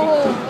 go home.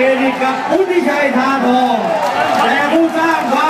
เครดิตกับพุทธิชัยทาทองแต่ผู้สร้างความ